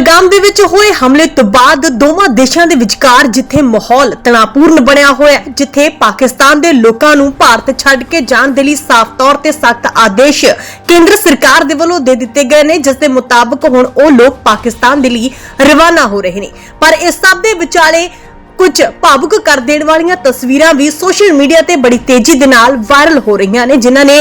ਪਹਿਲਗਾਮ ਦੇ ਵਿੱਚ ਹੋਏ ਹਮਲੇ ਤੋਂ ਬਾਅਦ ਦੋਵਾਂ ਦੇਸ਼ਾਂ ਦੇ ਵਿਚਕਾਰ ਜਿੱਥੇ ਮਾਹੌਲ ਤਣਾਪੂਰਨ ਬਣਿਆ ਹੋਇਆ ਹੈ, ਜਿੱਥੇ ਪਾਕਿਸਤਾਨ ਦੇ ਲੋਕਾਂ ਨੂੰ ਭਾਰਤ ਛੱਡ ਕੇ ਜਾਣ ਦੇ ਲਈ ਸਾਫ਼ ਤੌਰ ਤੇ ਸਖਤ ਆਦੇਸ਼ ਕੇਂਦਰ ਸਰਕਾਰ ਦੇ ਵੱਲੋਂ ਦੇ ਦਿੱਤੇ ਗਏ ਨੇ, ਜਿਸ ਦੇ ਮੁਤਾਬਕ ਹੁਣ ਉਹ ਲੋਕ ਪਾਕਿਸਤਾਨ ਦੇ ਲਈ ਰਵਾਨਾ ਹੋ ਰਹੇ ਨੇ। ਪਰ ਇਸ ਸਭ ਦੇ ਵਿਚਾਲੇ ਕੁਝ ਭਾਵੁਕ ਕਰ ਦੇਣ ਵਾਲੀਆਂ ਤਸਵੀਰਾਂ ਵੀ ਸੋਸ਼ਲ ਮੀਡੀਆ ਤੇ ਬੜੀ ਤੇਜ਼ੀ ਦੇ ਨਾਲ ਵਾਇਰਲ ਹੋ ਰਹੀਆਂ ਨੇ, ਜਿਨ੍ਹਾਂ ਨੇ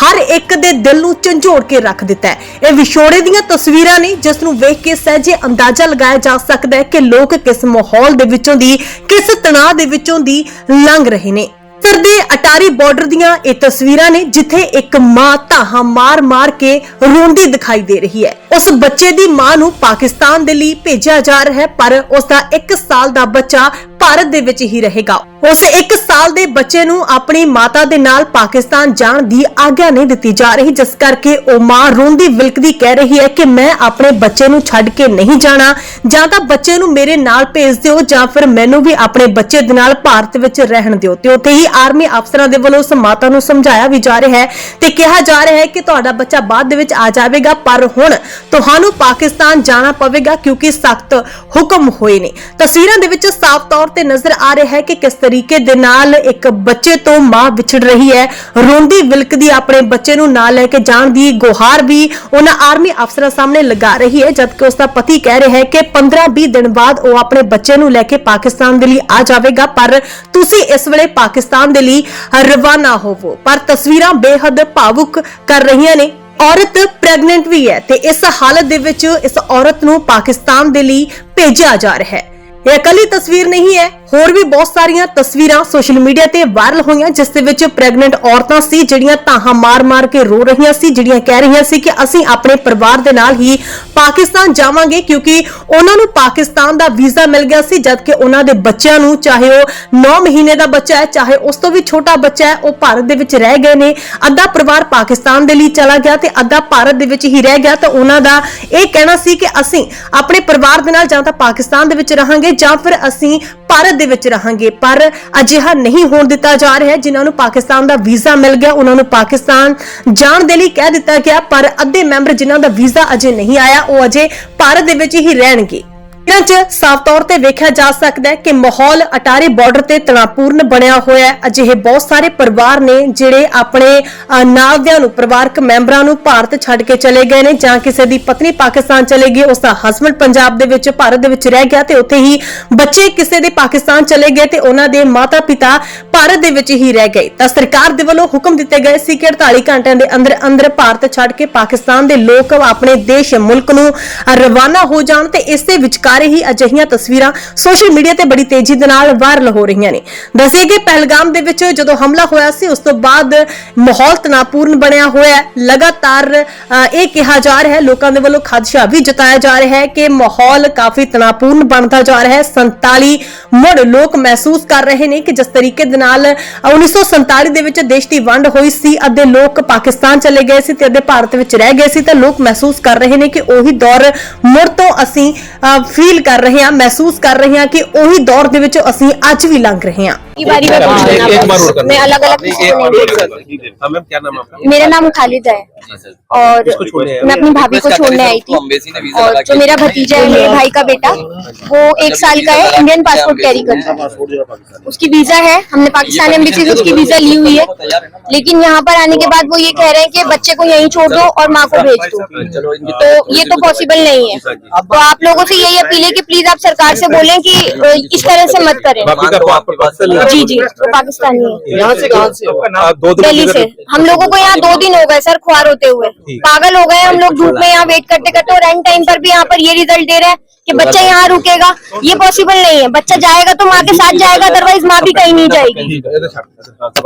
ਹਰ ਇੱਕ ਦੇ ਦਿਲ ਨੂੰ ਝੰਜੋੜ ਕੇ ਰੱਖ ਦਿੱਤਾ ਹੈ। ਇਹ ਵਿਛੋੜੇ ਦੀਆਂ ਤਸਵੀਰਾਂ ਨੇ, ਜਿਸ ਨੂੰ ਵੇਖ ਕੇ ਸਹਿਜੇ ਅੰਦਾਜ਼ਾ ਲਗਾਇਆ ਜਾ ਸਕਦਾ ਹੈ ਕਿ ਲੋਕ ਕਿਸ ਮਾਹੌਲ ਦੇ ਵਿੱਚੋਂ ਦੀ, ਕਿਸ ਤਣਾਅ ਦੇ ਵਿੱਚੋਂ ਦੀ ਲੰਘ ਰਹੇ ਨੇ। ਸਰ ਦੇ ਅਟਾਰੀ ਬਾਰਡਰ ਦੀਆਂ ਇਹ ਤਸਵੀਰਾਂ ਨੇ ਜਿੱਥੇ ਇੱਕ ਮਾਂ ਧਾਹਾਂ ਮਾਰ-ਮਾਰ ਕੇ ਰੋਂਦੀ ਦਿਖਾਈ ਦੇ ਰਹੀ ਹੈ। ਉਸ ਬੱਚੇ ਦੀ ਮਾਂ ਨੂੰ ਪਾਕਿਸਤਾਨ ਦੇ ਲਈ ਭੇਜਿਆ ਜਾ ਰਿਹਾ ਹੈ, ਪਰ ਉਸ ਦਾ 1 ਸਾਲ ਦਾ ਬੱਚਾ ਭਾਰਤ ਦੇ ਵਿੱਚ ਹੀ ਰਹੇਗਾ। ਉਸ 1 ਸਾਲ ਦੇ ਬੱਚੇ ਨੂੰ ਆਪਣੀ ਮਾਤਾ ਦੇ ਨਾਲ ਪਾਕਿਸਤਾਨ ਜਾਣ ਦੀ ਆਗਿਆ ਨਹੀਂ ਦਿੱਤੀ ਜਾ ਰਹੀ, ਜਿਸ ਕਰਕੇ ਉਹ ਮਾਂ ਰੋਂਦੀ ਵਿਲਕਦੀ ਕਹਿ ਰਹੀ ਹੈ ਕਿ ਮੈਂ ਆਪਣੇ ਬੱਚੇ ਨੂੰ ਛੱਡ ਕੇ ਨਹੀਂ ਜਾਣਾ। ਜਾਂ ਤਾਂ ਬੱਚੇ ਨੂੰ ਮੇਰੇ ਨਾਲ ਭੇਜ ਦਿਓ, ਜਾਂ ਫਿਰ ਮੈਨੂੰ ਵੀ ਆਪਣੇ ਬੱਚੇ ਦੇ ਨਾਲ ਭਾਰਤ ਵਿੱਚ ਰਹਿਣ ਦਿਓ। ਤੇ ਉੱਥੇ ਹੀ ਆਰਮੀ ਅਫਸਰਾਂ ਦੇ ਵੱਲੋਂ ਉਸ ਮਾਤਾ ਨੂੰ ਸਮਝਾਇਆ ਵੀ ਜਾ ਰਿਹਾ ਹੈ ਤੇ ਕਿਹਾ ਜਾ ਰਿਹਾ ਹੈ ਕਿ ਤੁਹਾਡਾ ਬੱਚਾ ਬਾਅਦ ਦੇ ਵਿੱਚ ਆ ਜਾਵੇਗਾ, ਪਰ ਹੁਣ ਤੁਹਾਨੂੰ ਪਾਕਿਸਤਾਨ ਜਾਣਾ ਪਵੇਗਾ ਕਿਉਂਕਿ ਸਖਤ ਹੁਕਮ ਹੋਏ ਨੇ। ਤਸਵੀਰਾਂ ਦੇ ਵਿੱਚ ਸਾਫ਼ ਤੌਰ ਤੇ ਨਜ਼ਰ ਆ ਰਿਹਾ ਹੈ ਕਿ ਕਿਸ ਤਰੀਕੇ ਦੇ ਨਾਲ ਇੱਕ ਬੱਚੇ ਤੋਂ ਮਾਂ ਵਿਛੜ ਰਹੀ ਹੈ। ਰੋਂਦੀ ਵਿਲਕਦੀ ਆਪਣੇ ਬੱਚੇ ਨੂੰ ਨਾਲ ਲੈ ਕੇ ਜਾਣ ਦੀ ਗੁਹਾਰ ਵੀ ਉਹਨਾਂ ਆਰਮੀ ਅਫਸਰਾਂ ਸਾਹਮਣੇ ਲਗਾ ਰਹੀ ਹੈ, ਜਦਕਿ ਉਸ ਦਾ ਪਤੀ ਕਹਿ ਰਿਹਾ ਹੈ ਕਿ 15-20 ਦਿਨ ਬਾਅਦ ਉਹ ਆਪਣੇ ਬੱਚੇ ਨੂੰ ਲੈ ਕੇ ਪਾਕਿਸਤਾਨ ਦੇ ਲਈ ਆ ਜਾਵੇਗਾ, ਪਰ ਤੁਸੀਂ ਇਸ ਵੇਲੇ ਪਾਕਿਸਤਾਨ ਦੇ ਲਈ ਰਵਾਨਾ ਹੋਵੋ। ਪਰ ਤਸਵੀਰਾਂ ਬੇਹੱਦ ਭਾਵੁਕ ਕਰ ਰਹੀਆਂ ਨੇ। ਔਰਤ ਪ੍ਰੈਗਨੈਂਟ ਵੀ ਹੈ ਤੇ ਇਸ ਹਾਲਤ ਦੇ ਵਿੱਚ ਇਸ ਔਰਤ ਨੂੰ ਪਾਕਿਸਤਾਨ ਦੇ ਲਈ ਭੇਜਿਆ ਜਾ ਰਿਹਾ ਹੈ। ਇਹ ਇਕੱਲੀ ਤਸਵੀਰ ਨਹੀਂ ਹੈ। ਹੋਰ ਵੀ ਬਹੁਤ ਸਾਰੀਆਂ ਤਸਵੀਰਾਂ ਸੋਸ਼ਲ ਮੀਡੀਆ ਤੇ ਵਾਇਰਲ ਹੋਈਆਂ, ਜਿਸ ਦੇ ਵਿੱਚ ਪ੍ਰੈਗਨੈਂਟ ਔਰਤਾਂ ਸੀ, ਜਿਹੜੀਆਂ ਤਾਹਾਂ ਮਾਰ-ਮਾਰ ਕੇ ਰੋ ਰਹੀਆਂ ਸੀ, ਜਿਹੜੀਆਂ ਕਹਿ ਰਹੀਆਂ ਸੀ ਕਿ ਅਸੀਂ ਆਪਣੇ ਪਰਿਵਾਰ ਦੇ ਨਾਲ ਹੀ ਪਾਕਿਸਤਾਨ ਜਾਵਾਂਗੇ, ਕਿਉਂਕਿ ਉਹਨਾਂ ਨੂੰ ਪਾਕਿਸਤਾਨ ਦਾ ਵੀਜ਼ਾ ਮਿਲ ਗਿਆ ਸੀ, ਜਦਕਿ ਉਹਨਾਂ ਦੇ ਬੱਚਿਆਂ ਨੂੰ ਚਾਹੇ ਉਹ 9 ਮਹੀਨੇ ਦਾ ਬੱਚਾ ਹੈ, ਚਾਹੇ ਉਸ ਤੋਂ ਵੀ ਛੋਟਾ ਬੱਚਾ ਹੈ, ਉਹ ਭਾਰਤ ਦੇ ਵਿੱਚ ਰਹਿ ਗਏ ਨੇ। ਅੱਧਾ ਪਰਿਵਾਰ ਪਾਕਿਸਤਾਨ ਦੇ ਲਈ ਚਲਾ ਗਿਆ ਤੇ ਅੱਧਾ ਭਾਰਤ ਦੇ ਵਿੱਚ ਹੀ ਰਹਿ ਗਿਆ, ਤਾਂ ਉਹਨਾਂ ਦਾ ਇਹ ਕਹਿਣਾ ਸੀ ਕਿ ਅਸੀਂ ਆਪਣੇ ਪਰਿਵਾਰ ਦੇ ਨਾਲ ਜਾਂ ਤਾਂ ਪਾਕਿਸਤਾਨ ਦੇ ਵਿੱਚ ਰਹਾਂਗੇ, ਜਾਂ ਫਿਰ ਅਸੀਂ ਭਾਰਤ ਦੇ ਵਿੱਚ ਰਹਾਂਗੇ। ਪਰ ਅਜਿਹਾ ਨਹੀਂ ਹੋਣ ਦਿੱਤਾ ਜਾ ਰਿਹਾ। ਹੈ ਜਿਨ੍ਹਾਂ ਨੂੰ ਪਾਕਿਸਤਾਨ ਦਾ ਵੀਜ਼ਾ ਮਿਲ ਗਿਆ, ਉਹਨਾਂ ਨੂੰ ਪਾਕਿਸਤਾਨ ਜਾਣ ਦੇ ਲਈ ਕਹਿ ਦਿੱਤਾ ਗਿਆ। ਪਰ ਅੱਧੇ ਮੈਂਬਰ ਜਿਨ੍ਹਾਂ ਦਾ ਵੀਜ਼ਾ ਅਜੇ ਨਹੀਂ ਆਇਆ, ਉਹ ਅਜੇ ਭਾਰਤ ਦੇ ਵਿੱਚ ਹੀ ਰਹਿਣਗੇ। ਇਹਨਾਂ 'ਚ ਸਾਫ਼ ਤੌਰ ਤੇ ਵੇਖਿਆ ਜਾ ਸਕਦਾ ਹੈ ਕਿ ਮਾਹੌਲ ਅਟਾਰੀ ਬਾਰਡਰ ਤੇ ਤਣਾਪੂਰਨ ਬਣਿਆ ਹੋਇਆ ਹੈ। ਅਜਿਹੇ ਬਹੁਤ ਸਾਰੇ ਪਰਿਵਾਰ ਨੇ ਜਿਹੜੇ ਆਪਣੇ ਨਾਲ ਨਾਲਦਿਆਂ ਨੂੰ, ਪਰਿਵਾਰਕ ਮੈਂਬਰਾਂ ਨੂੰ ਭਾਰਤ ਛੱਡ ਕੇ ਚਲੇ ਗਏ ਨੇ ਜਾਂ ਕਿਸੇ ਦੀ ਪਤਨੀ ਪਾਕਿਸਤਾਨ ਚਲੇ ਗਈ, ਉਸ ਦਾ ਹਸਬੰਡ ਪੰਜਾਬ ਦੇ ਵਿੱਚ, ਭਾਰਤ ਦੇ ਵਿੱਚ ਰਹਿ ਗਿਆ ਤੇ ਉੱਥੇ ਹੀ ਬੱਚੇ ਕਿਸੇ ਦੇ ਪਾਕਿਸਤਾਨ ਚਲੇ ਗਏ ਤੇ ਉਹਨਾਂ ਦੇ ਮਾਤਾ-ਪਿਤਾ ਭਾਰਤ ਦੇ ਵਿੱਚ ਹੀ ਰਹਿ ਗਏ। ਤਾਂ ਸਰਕਾਰ ਦੇ ਵੱਲੋਂ ਹੁਕਮ ਦਿੱਤੇ ਗਏ ਸੀ ਕਿ 48 ਘੰਟਿਆਂ ਦੇ ਅੰਦਰ ਅੰਦਰ ਭਾਰਤ ਛੱਡ ਕੇ ਪਾਕਿਸਤਾਨ ਦੇ ਲੋਕ ਆਪਣੇ ਦੇਸ਼, ਮੁਲਕ ਨੂੰ ਰਵਾਨਾ ਹੋ ਜਾਣ ਤੇ ਇਸ ਦੇ ਵਿਚਕਾਰ ਹੀ ਅਜਿਹੀਆਂ ਤਸਵੀਰਾਂ ਸੋਸ਼ਲ ਮੀਡੀਆ ਤੇ ਬੜੀ ਤੇਜ਼ੀ ਦੇ ਨਾਲ ਵਾਇਰਲ ਹੋ ਰਹੀਆਂ ਨੇ। ਦੱਸੇ ਕਿ ਪਹਿਲਗਾਮ ਦੇ ਵਿੱਚ ਜਦੋਂ ਹਮਲਾ ਹੋਇਆ ਸੀ, ਉਸ ਤੋਂ ਬਾਅਦ ਮਾਹੌਲ ਤਣਾਪੂਰਨ ਬਣਿਆ ਹੋਇਆ ਹੈ। ਲਗਾਤਾਰ ਇਹ ਕਿਹਾ ਜਾ ਰਿਹਾ ਹੈ, ਲੋਕਾਂ ਦੇ ਵੱਲੋਂ ਖਦਸ਼ਾ ਵੀ ਜਤਾਇਆ ਜਾ ਰਿਹਾ ਹੈ ਕਿ ਮਾਹੌਲ ਕਾਫੀ ਤਣਾਪੂਰਨ ਬਣਦਾ ਜਾ ਰਿਹਾ ਹੈ। 47 ਮੁੜ ਲੋਕ ਮਹਿਸੂਸ ਕਰ ਰਹੇ ਨੇ ਕਿ ਜਿਸ ਤਰੀਕੇ ਦੇ ਨਾਲ 1947 ਦੇ ਵਿੱਚ ਦੇਸ਼ ਦੀ ਵੰਡ ਹੋਈ ਸੀ, ਅੱਧੇ ਲੋਕ ਪਾਕਿਸਤਾਨ ਚਲੇ ਗਏ ਸੀ ਤੇ ਅੱਧੇ ਭਾਰਤ ਵਿੱਚ ਰਹਿ ਗਏ ਸੀ, ਤਾਂ ਲੋਕ ਮਹਿਸੂਸ ਕਰ ਰਹੇ ਨੇ ਕਿ ਉਹੀ ਦੌਰ ਮੁੜ ਤੋਂ ਅਸੀਂ ਫੀਲ ਕਰ ਰਹੇ ਹਾਂ, ਮਹਿਸੂਸ ਕਰ ਰਹੇ ਹਾਂ ਕਿ ਉਹੀ ਦੌਰ ਦੇ ਵਿੱਚ ਅਸੀਂ ਅੱਜ ਵੀ ਲੰਘ ਰਹੇ ਹਾਂ। की बारी में एक, एक बार और पूछना करना। मैं अलग अलग और मैम क्या नाम आपका? मेरा नाम खालिद है। और छोड़ने आए हो? मैं अपनी भाभी को छोड़ने आई थी। और जो मेरा भतीजा है मेरे भाई का बेटा वो एक साल का है इंडियन पासपोर्ट कैरी करता है। उसकी वीज़ा है हमने पाकिस्तान एम्बेसी से उसकी वीज़ा ली हुई है। लेकिन यहाँ पर आने के बाद वो ये कह रहे हैं कि बच्चे को यहीं छोड़ दो और माँ को भेज दो। तो ये तो पॉसिबल नहीं है। तो आप लोगों से यही अपील है कि प्लीज़ आप सरकार से बोलें कि इस तरह से मत करें। जी जी वो पाकिस्तानी है। यहाँ से कहाँ से आप दो दिन दिल्ली से। हम लोगों को यहाँ दो दिन हो गए सर खुआर होते हुए। पागल हो गए हम लोग धूप में यहाँ वेट करते करते और एंड टाइम पर भी यहाँ पर ये रिज़ल्ट दे रहे हैं कि बच्चा यहाँ रुकेगा। ये पॉसिबल नहीं है। बच्चा जाएगा तो माँ के साथ जाएगा अदरवाइज़ माँ भी कहीं नहीं जाएगी। है।